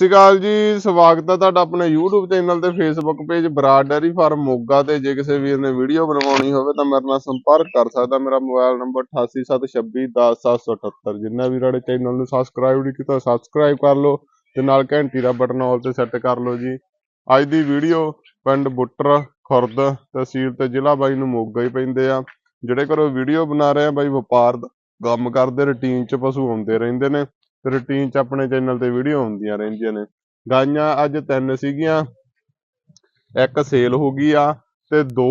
ਸਤਿ ਸ਼੍ਰੀ ਅਕਾਲ ਜੀ, ਸਵਾਗਤ ਹੈ ਤੁਹਾਡਾ ਆਪਣੇ YouTube ਚੈਨਲ ਤੇ Facebook page Brar dairy farm Moga ਤੇ। ਜੇ ਕਿਸੇ ਵੀਰ ਨੇ ਵੀਡੀਓ ਬਣਵਾਉਣੀ ਹੋਵੇ ਤਾਂ ਮੇਰੇ ਨਾਲ ਸੰਪਰਕ ਕਰ ਸਕਦਾ। ਮੇਰਾ ਮੋਬਾਈਲ ਨੰਬਰ 8876210778 ਜਿੰਨਾ ਵੀਰਾਂ ਨੇ ਚੈਨਲ ਨੂੰ ਸਬਸਕ੍ਰਾਈਬ ਨਹੀਂ ਕੀਤਾ ਸਬਸਕ੍ਰਾਈਬ ਕਰ ਲਓ ਤੇ ਨਾਲ ਘੰਟੀ ਦਾ ਬਟਨ ਆਲ ਤੇ ਸੈੱਟ ਕਰ ਲਓ ਜੀ। ਅੱਜ ਦੀ ਵੀਡੀਓ ਪਿੰਡ ਬੁੱਟਰ, ਖੁਰਦ ਤਹਿਸੀਲ ਤੇ ਜ਼ਿਲ੍ਹਾ ਬਾਈ ਨੂੰ ਮੋਗਾ ਹੀ ਪੈਂਦੇ ਆ। ਜਿਹੜੇ ਘਰੋਂ ਵੀਡੀਓ ਬਣਾ ਰਹੇ ਆ ਬਾਈ ਵਪਾਰ ਦਾ, ਕੰਮ ਕਰਦੇ ਰੁਟੀਨ 'ਚ ਪਸ਼ੂ ਆਉਂਦੇ ਰਹਿੰਦੇ ਨੇ। ਤੇ ਰੁਟੀਨ 'ਚ ਆਪਣੇ ਚੈਨਲ ਤੇ ਵੀਡੀਓ ਆਉਂਦੀਆਂ ਰਹਿੰਦੀਆਂ ਨੇ। ਗਾਈਆਂ ਅੱਜ ਤਿੰਨ ਸੀਗੀਆਂ ਇੱਕ ਸੇਲ ਹੋ ਗਈ ਆ ਤੇ ਦੋ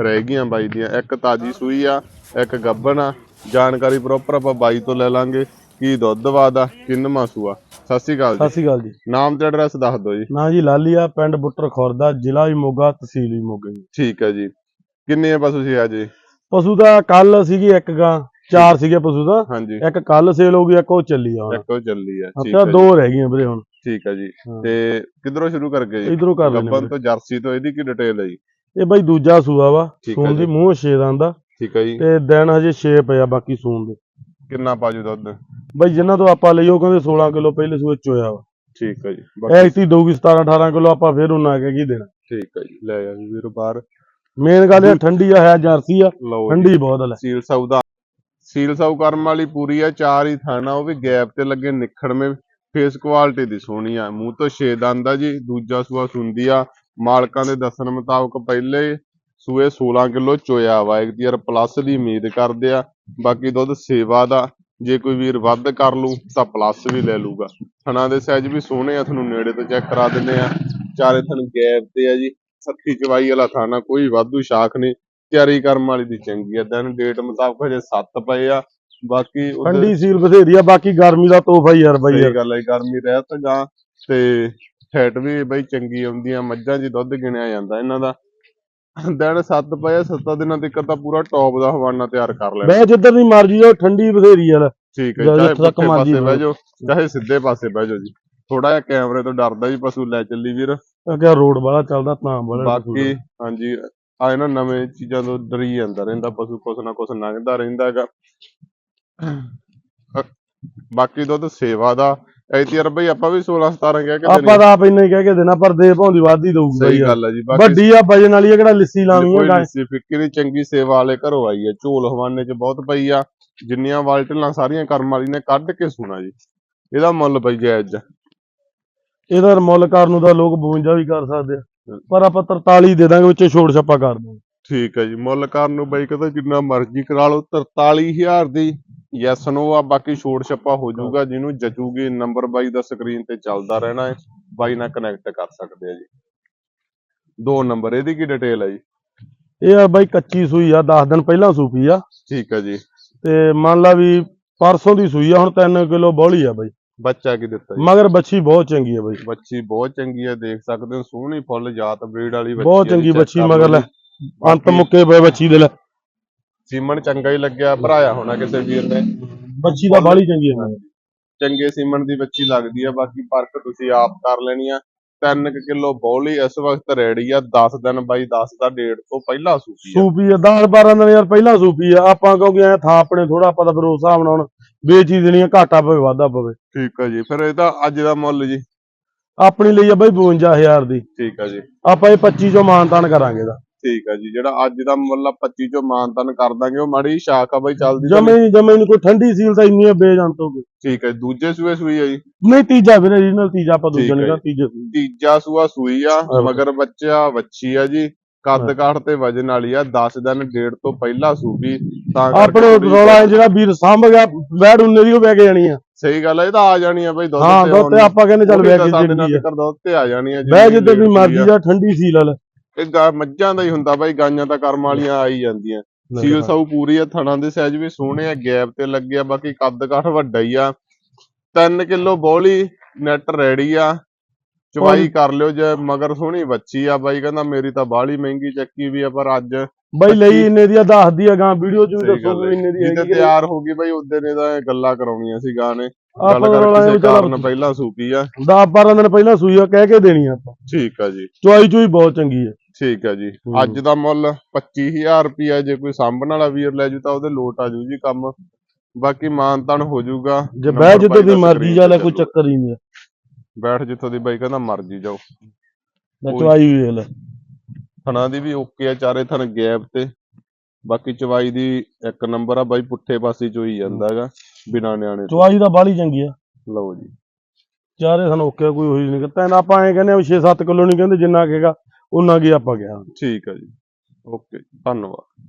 ਰਹਿ ਗਈਆਂ ਬਾਈ ਦੀਆਂ। ਇੱਕ ਤਾਜੀ ਸੂਈ ਆ ਇੱਕ ਗੱਬਨ ਆ। ਜਾਣਕਾਰੀ ਪ੍ਰੋਪਰ ਆਪਾਂ ਬਾਈ ਤੋਂ ਲੈ ਲਾਂਗੇ ਕੀ ਦੁੱਧ ਵਾਦਾ ਕਿੰਨਵਾਂ ਸੂਆ ਸਤਿ ਸ਼੍ਰੀ ਅਕਾਲ ਸਤਿ ਜੀ ਸ਼੍ਰੀ ਅਕਾਲ ਜੀ। ਨਾਮ ਤੇ ਐਡਰੈਸ ਦੱਸ ਦਿਓ ਜੀ। ਨਾਂ ਜੀ ਲਾਲੀਆ ਪਿੰਡ ਬੁੱਟਰ ਖੁਰਦਾ ਜ਼ਿਲ੍ਹਾ ਵੀ ਮੋਗਾ ਤਹਿਸੀਲ ਵੀ ਮੋਗਾ ਜੀ। ਠੀਕ ਹੈ ਜੀ। ਕਿੰਨੇ ਆ ਪਸ਼ੂ ਸੀ ਅੱਜ? ਪਸ਼ੂ ਦਾ ਕੱਲ ਸੀਗੀ ਇੱਕ ਗਾਂ। ਚਾਰ ਸੀਗੇ ਪਸ਼ੂ ਦਾ ਹਾਂਜੀ। ਇੱਕ ਕੱਲ ਸੇਲ ਹੋ ਗਈ ਇੱਕ ਉਹ ਚੱਲੀ ਆ ਹੁਣ। ਇੱਕ ਉਹ ਚੱਲੀ ਆ ਠੀਕ ਹੈ ਦੋ ਰਹਿ ਗਈਆਂ ਵੀਰੇ ਹੁਣ। ਠੀਕ ਹੈ ਜੀ। ਤੇ ਕਿੱਧਰੋਂ ਸ਼ੁਰੂ ਕਰ ਗਏ ਜੀ? ਇਧਰੋਂ ਕਰ ਲੈਣੇ ਗੱਬਨ ਤੋਂ ਜਰਸੀ ਤੋਂ ਇਹਦੀ ਕੀ ਡਿਟੇਲ ਹੈ ਜੀ? ਇਹ ਬਾਈ ਦੂਜਾ ਸੂਆ ਵਾ ਸੂਣ ਦੀ। ਮੂੰਹ ਛੇ ਦਾ। ਠੀਕ ਹੈ ਜੀ। ਤੇ ਦਿਨ ਹਜੇ 6 ਪਿਆ ਬਾਕੀ ਸੂਣ ਦੇ। ਕਿੰਨਾ ਪਾਜੂ ਦੁੱਧ? ਬਾਈ ਜਿਨ੍ਹਾਂ ਤੋਂ ਆਪਾਂ ਲਈ ਉਹ ਕਹਿੰਦੇ 16 ਕਿਲੋ ਪਹਿਲੇ ਸੂਏ ਚੋਇਆ ਵਾ। ਠੀਕ ਹੈ ਜੀ। ਬਾਕੀ ਐਕਟੀ ਦਊਗੀ 17 18 ਕਿਲੋ ਆਪਾਂ ਫੇਰ ਉਹਨਾਂ ਕੇ ਕੀ ਦੇਣਾ। ਠੀਕ ਹੈ ਜੀ। ਲੈ ਆ ਜੀ ਵੀਰ ਬਾਹਰ। ਮੇਨ ਗੱਲ ਇਹ ਠੰਡੀ ਆ ਹੈ ਜਰਸੀ ਆ। ਠੰਡੀ ਬਹੁਤ ਲੈ। ਸੀਲ ਸਾਊ ਸੀਲ ਸਾਊ ਕਰਮ ਵਾਲੀ ਪੂਰੀ ਆ, ਚਾਰ ਹੀ ਥਾਣਾ, ਉਹ ਵੀ ਗੈਪ ਤੇ ਲੱਗੇ ਨਿਖੜਵੇਂ ਫੇਸ ਕੁਆਲਿਟੀ ਦੀ ਸੋਹਣੀ ਆ। ਮੂੰਹ ਤੋਂ ਛੇ ਦੰਦ ਆ ਜੀ, ਦੂਜਾ ਸੂਆ ਸੁੰਦੀ ਆ। ਮਾਲਕਾਂ ਦੇ ਦੱਸਣ ਮੁਤਾਬਕ ਪਹਿਲੇ ਸੂਏ 16 ਕਿਲੋ ਚੋਇਆ ਵਾ, ਇੱਕ ਯਾਰ ਪਲੱਸ ਦੀ ਉਮੀਦ ਕਰਦੇ ਆ, ਬਾਕੀ ਦੁੱਧ ਸੇਵਾ ਦਾ, ਜੇ ਕੋਈ ਵੀਰ ਵੱਧ ਕਰ ਲੂ ਤਾਂ ਪਲੱਸ ਵੀ ਲੈ ਲੂਗਾ ਥਣਾ ਦੇ ਸਾਈਜ਼ ਵੀ ਸੋਹਣੇ ਆ, ਤੁਹਾਨੂੰ ਨੇੜੇ ਤੋਂ ਚੈੱਕ ਕਰਾ ਦਿੰਨੇ ਆ। ਚਾਰੇ ਥਣ ਗੈਪ ਤੇ ਆ ਜੀ, ਸੱਤੀ ਚਵਾਈ ਵਾਲਾ ਥਾਣਾ, ਕੋਈ ਵਾਧੂ ਸ਼ਾਖ ਨਹੀਂ। ਤਿਆਰੀ ਕਰਮ ਵਾਲੀ ਦੀ ਚੰਗੀ ਆ ਦਿਨ ਡੇਟ ਮੁਤਾਬਕ ਹਜੇ 7 ਪਏ ਆ ਬਾਕੀ ਠੰਡੀ ਸੀਲ ਬਥੇਰੀ ਆ ਬਾਕੀ ਗਰਮੀ ਦਾ ਤੋਹਫਾ ਹੀ ਯਾਰ ਬਾਈ ਯਾਰ। ਗੱਲ ਹੈ ਗਰਮੀ ਰਹਿਤ ਗਾ ਤੇ ਫੈਟ ਵੀ ਬਈ ਚੰਗੀ ਆਉਂਦੀ ਆ ਮੱਝਾਂ 'ਚ ਦੁੱਧ ਗਿਣਿਆ ਜਾਂਦਾ ਇਹਨਾਂ ਦਾ। ਦਿਨ 7 ਪਏ 7 ਦਿਨਾਂ ਤੱਕ ਤਾਂ ਪੂਰਾ ਟੌਪ ਦਾ ਹਵਾਨਾ ਤਿਆਰ ਕਰ ਲੈਣਾ। ਮੈਂ ਜਿੱਧਰ ਦੀ ਮਰਜ਼ੀ ਜਾਓ ਠੰਡੀ ਬਥੇਰੀ ਯਾਰ। ਠੀਕ ਹੈ ਚਾਹੇ ਤੱਕ ਮਰਜ਼ੀ ਪਾਸੇ ਬਹਿ। ਜਾਓ ਚਾਹੇ ਸਿੱਧੇ ਪਾਸੇ ਬਹਿ ਜਾਓ ਜੀ। ਥੋੜਾ ਜਿਹਾ ਕੈਮਰੇ ਤੋਂ ਡਰਦਾ ਜੀ ਪਸ਼ੂ ਲੈ ਚੱਲੀ ਵੀਰ। ਕਿਹਾ ਰੋਡ ਵਾਲਾ ਚੱਲਦਾ ਤਾਂ ਬੜਾ ਬਾਕੀ ਹਾਂਜੀ ਆ ਇਹਨਾਂ ਨਵੇਂ ਚੀਜ਼ਾਂ ਤੋਂ ਡਰੀ ਜਾਂਦਾ ਰਹਿੰਦਾ ਪਸ਼ੂ ਕੁਛ ਨਾ ਕੁਛ ਲੰਘਦਾ ਰਹਿੰਦਾ ਹੈਗਾ। ਅ- ਬਾਕੀ ਦੁੱਧ ਸੇਵਾ ਦਾ ਐਤੀਆਰ ਬਈ ਆਪਾਂ ਵੀ 16 17 ਕਹਿ ਕੇ ਆਪਾਂ ਤਾਂ ਆਪ ਇੰਨਾ ਹੀ ਕਹਿ ਕੇ ਦੇਣਾ ਪਰ ਦੇ ਭਾਉਂਦੀ ਵਾਦੀ ਦਊਗੀ ਸਹੀ ਯਾਰ। ਗੱਲ ਹੈ ਜੀ ਬਾਕੀ ਵੱਡੀ ਆ ਵਜਨ ਵਾਲੀ ਆ ਕਿਹੜਾ ਲਿੱਸੀ ਆ ਕੋਈ ਗਾਂ ਲਿੱਸੀ ਫਿੱਕੀ ਦੀ ਚੰਗੀ ਸੇਵਾ ਵਾਲੇ ਘਰੋਂ ਆਈ ਹੈ ਝੋਲ ਹਵਾਨੇ ਚ ਬਹੁਤ ਪਈ ਆ ਜਿੰਨੀਆਂ ਵਾਲਟਲਾਂ ਸਾਰੀਆਂ ਕਰਮ ਵਾਲੀ ਨੇ ਕੱਢ ਕੇ ਸੁਣਾ ਜੀ। ਇਹਦਾ ਮੁੱਲ ਬਈ ਜਾਇਜ਼ ਆ। ਇਹਦਾ ਮੁੱਲ ਕਰਨ ਨੂੰ ਤਾਂ ਲੋਕ 52 ਵੀ ਕਰ ਸਕਦੇ ਆ। ਪਰ ਆਪਾਂ 43 ਦੇ ਦਾਂਗੇ ਵਿੱਚੋਂ ਛੋੜ ਛੱਪਾ ਕਰ ਦਾਂਗੇ ਠੀਕ ਹੈ ਜੀ ਮੁੱਲ ਕਰਨ ਨੂੰ ਬਈ ਕਹਿੰਦਾ ਜਿੰਨਾ ਮਰਜ਼ੀ ਕਰਾ ਲਓ 43000 ਦੀ ਯੈਸ ਨੋ ਆ ਬਾਕੀ ਛੋੜ ਛੱਪਾ ਹੋ ਜਾਊਗਾ ਜਿਹਨੂੰ ਜਚੂਗੀ ਨੰਬਰ ਬਾਈ ਦਾ ਸਕਰੀਨ ਤੇ ਚੱਲਦਾ ਰਹਿਣਾ ਹੈ ਬਾਈ ਨਾਲ ਕਨੈਕਟ ਕਰ ਸਕਦੇ ਆ ਜੀ। ਦੋ ਨੰਬਰ ਇਹਦੀ ਕੀ ਡਿਟੇਲ ਹੈ ਜੀ? ਇਹ ਆ ਬਾਈ ਕੱਚੀ ਸੂਈ ਆ 10 ਦਿਨ ਪਹਿਲਾਂ ਸੂਪੀ ਆ। ਠੀਕ ਹੈ ਜੀ। ਤੇ ਮੰਨ ਲਾ ਵੀ ਪਰਸੋਂ ਦੀ ਸੂਈ ਆ ਹੁਣ 3 ਕਿਲੋ ਬੌਲੀ ਆ ਬਾਈ। ਬੱਚਾ ਕੀ ਦਿੱਤਾ ਜੀ? ਮਗਰ ਬੱਚੀ ਬਹੁਤ ਚੰਗੀ ਆ ਬਾਈ। ਬੱਚੀ ਬਹੁਤ ਚੰਗੀ ਹੈ ਦੇਖ ਸਕਦੇ ਹੋ ਸੋਹਣੀ ਫੁੱਲ ਜਾਤ ਬਰੀਡ ਵਾਲੀ ਬੱਚੀ ਬਹੁਤ ਹੈ ਚੰਗੀ ਬੱਚੀ ਮਗਰ ਲੈ। ਅੰਤ ਮੁੱਕੇ ਪਏ ਬੱਚੀ ਦੇ ਲੈ। ਸੀਮਨ ਚੰਗਾ ਹੀ ਲੱਗਿਆ ਭਰਾਇਆ ਹੋਣਾ ਕਿਸੇ ਵੀਰ ਨੇ। ਬੱਚੀ ਦਾ ਬਾਲੀ ਚੰਗੀ ਆ ਚੰਗੇ ਸੀਮਨ ਦੀ ਬੱਚੀ ਲੱਗਦੀ ਆ ਬਾਕੀ ਪਰਖ ਤੁਸੀਂ ਆਪ ਕਰ ਲੈਣੀ ਆ। 3 ਕਿਲੋ ਬੌਲੀ ਇਸ ਵਕਤ ਰੈਡੀ ਆ 10 ਦਿਨ ਬਾਈ 10 ਦਾ ਡੇਟ ਤੋਂ ਪਹਿਲਾਂ ਸੂਪੀ ਆ। ਸੂਪੀ ਆ 10 12 ਦਿਨ ਯਾਰ ਪਹਿਲਾਂ ਸੂਪੀ ਆ। ਆਪਾਂ ਕਿਉਂਕਿ ਐ ਥਾਂ ਆਪਣੇ ਥੋੜਾ ਆਪਾਂ ਤਾਂ ਫਿਰ ਉਸ ਹਿਸਾਬ ਨਾਲ ਵੇਚ ਦੇਣੀ ਆ ਘਾਟਾ ਪਵੇ ਵਾਧਾ ਪਵੇ। ਠੀਕ ਆ ਜੀ ਫਿਰ ਇਹਦਾ ਅੱਜ ਦਾ ਮੁੱਲ ਜੀ। ਆਪਣੀ ਲਈ ਆ ਬਾਈ 52000 ਦੀ। ਠੀਕ ਆ ਜੀ। ਆਪਾਂ ਇਹ 25 ਚੋਂ ਮਾਨਤਾਨ ਕਰਾਂਗੇ ਇਹਦਾ। ਠੀਕ ਆ ਜੀ ਜਿਹੜਾ ਅੱਜ ਦਾ ਮੁੱਲ ਆ 25 ਚੋਂ ਮਾਨਤਨ ਕਰ ਦਾਂਗੇ ਉਹ ਮਾੜੀ ਸ਼ਾਖ ਆ ਬਾਈ ਚੱਲਦੀ ਤਾਂ ਜਮੇ ਜਮੇ ਨੂੰ ਕੋਈ ਠੰਡੀ ਸੀਲ ਤਾਂ ਇੰਨੀ ਬੇਜੰਤ ਹੋ ਗਈ ਠੀਕ ਹੈ ਦੂਜੇ ਸੂਏ ਸੂਈ ਆ ਜੀ ਨਹੀਂ ਤੀਜਾ ਵੀਰੇ ਰੀਜਨਲ ਤੀਜਾ ਆਪਾਂ ਦੂਜਾ ਨਹੀਂ ਹੈ ਤੀਜੇ ਸੂਈ। ਤੀਜਾ ਸੂਆ ਸੂਈ ਆ ਹਾਂ। ਮਗਰ ਬੱਚਾ ਵੱਛੀ ਆ ਜੀ ਕੱਦ ਕਾਠ ਤੇ ਵਜਨ ਵਾਲੀ ਆ 10 ਦਿਨ ਡੇਟ ਤੋਂ ਪਹਿਲਾਂ ਸੂਪੀ ਤਾਂ ਆਪਣੇ ਰੌਲਾ ਹੈ ਜਿਹੜਾ ਵੀਰ ਸਾਂਭ ਗਿਆ ਵੈੜ ਉਹਨੇ ਦੀ ਉਹ ਵੈ ਕੇ ਜਾਣੀ ਆ ਸਹੀ ਗੱਲ ਹੈ ਇਹ ਤਾਂ ਆ ਜਾਣੀ ਆ ਬਾਈ ਦੁੱਧ ਹਾਂ ਤੇ ਤੇ। ਆਪਾਂ ਕਹਿੰਦੇ ਚੱਲ ਵੈ ਤਾਂ ਕੇ ਆ ਦੁੱਧ ਤੇ ਆ ਜਾਣੀ ਆ ਵੈ ਜਿੰਨੀ ਜਿੱਦਾਂ late ਮਰਜ਼ੀ ਆ। ਆ ਠੰਡੀ ਸੀਲ ਵਾਲਾ ਇਹ ਗਾ- ਮੱਝਾਂ ਦਾ ਹੀ ਹੁੰਦਾ ਬਾਈ ਗਾਈਆਂ ਤਾਂ ਕਰਮ ਵਾਲੀਆਂ ਆ ਹੀ ਜਾਂਦੀਆਂ ਸੀਲ ਸਾਊ ਪੂਰੀ ਆ ਥਣਾ ਦੇ ਸਾਈਜ਼ ਵੀ ਸੋਹਣੇ ਆ ਗੈਪ ਤੇ ਲੱਗਿਆ ਬਾਕੀ ਕੱਦ ਕਾਠ ਵੱਡਾ ਹੀ ਆ। 3 ਕਿਲੋ ਬੋਲੀ ਨੈਟ ਰੈਡੀ ਆ। ਚਵਾਈ ਕਰ ਲਿਓ ਜੇ ਮਗਰ ਸੋਹਣੀ ਬੱਚੀ ਆ ਬਾਈ ਕਹਿੰਦਾ ਮੇਰੀ ਤਾਂ ਬਾਹਲੀ ਮਹਿੰਗੀ ਚੱਕੀ ਵੀ ਆ ਪਰ ਅੱਜ ਬਾਈ ਲਈ ਇੰਨੇ ਦੀ ਆ ਦੱਸਦੀ ਆ ਗਾਂ ਵੀਡੀਓ ਚ ਵੀ ਸਹੀ ਦੱਸੋ ਗੱਲ ਵੀ ਇੰਨੇ ਦੀ ਜਿੱਦੇ ਹੈਗੀ ਆ। ਤਿਆਰ ਹੋ ਗਈ ਬਾਈ ਉਹਦੇ ਨੇ ਤਾਂ ਇਹ ਗੱਲਾਂ ਕਰਾਉਣੀਆਂ ਸੀ ਗਾਂ ਨੇ। ਗੱਲ ਆਪਾਂ ਕਰ ਰੌਲਾ ਕਿਸੇ ਇਹ ਚੱਲ ਕਾਰਨ ਪਹਿਲਾਂ ਸੂਪੀ ਆ। 10 12 ਦਿਨ ਪਹਿਲਾਂ ਸੂਈ ਆ ਕਹਿ ਕੇ ਦੇਣੀ ਆ ਆਪਾਂ। ਠੀਕ ਆ ਜੀ। ਚੁਆਈ ਚੁਈ ਬਹੁਤ ਚੰਗੀ ਆ। ਠੀਕ ਹੈ ਜੀ। ਅੱਜ ਦਾ ਮੁੱਲ 25000 ਰੁਪਿਆ ਜੇ ਕੋਈ ਸਾਂਭਣ ਵਾਲਾ ਵੀਰ ਲੈ ਜੂ ਤਾਂ ਉਹਦੇ ਲੋਟ ਆ ਜੂ ਜੀ ਕੰਮ। ਬਾਕੀ ਮਾਨਤਨ ਹੋ ਜਾਊਗਾ ਜੇ ਬਹਿ ਜਿੱਦਾਂ ਦੀ ਦਾ ਮਰਜ਼ੀ ਜਾ ਲੈ ਕੋਈ। ਚੱਕਰ ਹੀ ਨਹੀਂ। ਬੈਠ ਜਿੱਥੋਂ ਦੀ ਬਾਈ ਕਹਿੰਦਾ ਮਰਜ਼ੀ ਜਾਓ। ਲੈ ਚਵਾਈ ਵੀ ਵੇਖ ਲੈ। ਥਣਾ ਦੀ ਵੀ ਓਕੇ ਆ ਚਾਰੇ ਥਣ ਗੈਪ ਤੇ। ਬਾਕੀ ਚਵਾਈ ਦੀ ਇੱਕ ਨੰਬਰ ਆ ਬਾਈ ਪੁੱਠੇ ਪਾਸੇ ਚੋਈ ਜਾਂਦਾ ਹੈਗਾ ਬਿਨਾ ਨਿਆਣੇ ਚਵਾਈ ਤਾਂ ਬਾਹਲੀ ਚੰਗੀ ਆ। ਲਓ ਜੀ। ਚਾਰੇ ਸਾਨੂੰ ਓਕੇ ਕੋਈ ਹੋਈ ਨਹੀਂ। ਤੈਨ ਆਪਾਂ ਐ ਕਹਿੰਦੇ 6-7 ਕਿਲੋ ਨਹੀਂ ਕਹਿੰਦੇ ਜਿੰਨਾ ਕਹੇਗਾ ਉਹਨਾਂ ਕੀ ਆਪਾਂ ਕਿਹਾ। ਠੀਕ ਹੈ ਜੀ। ਓਕੇ ਧੰਨਵਾਦ।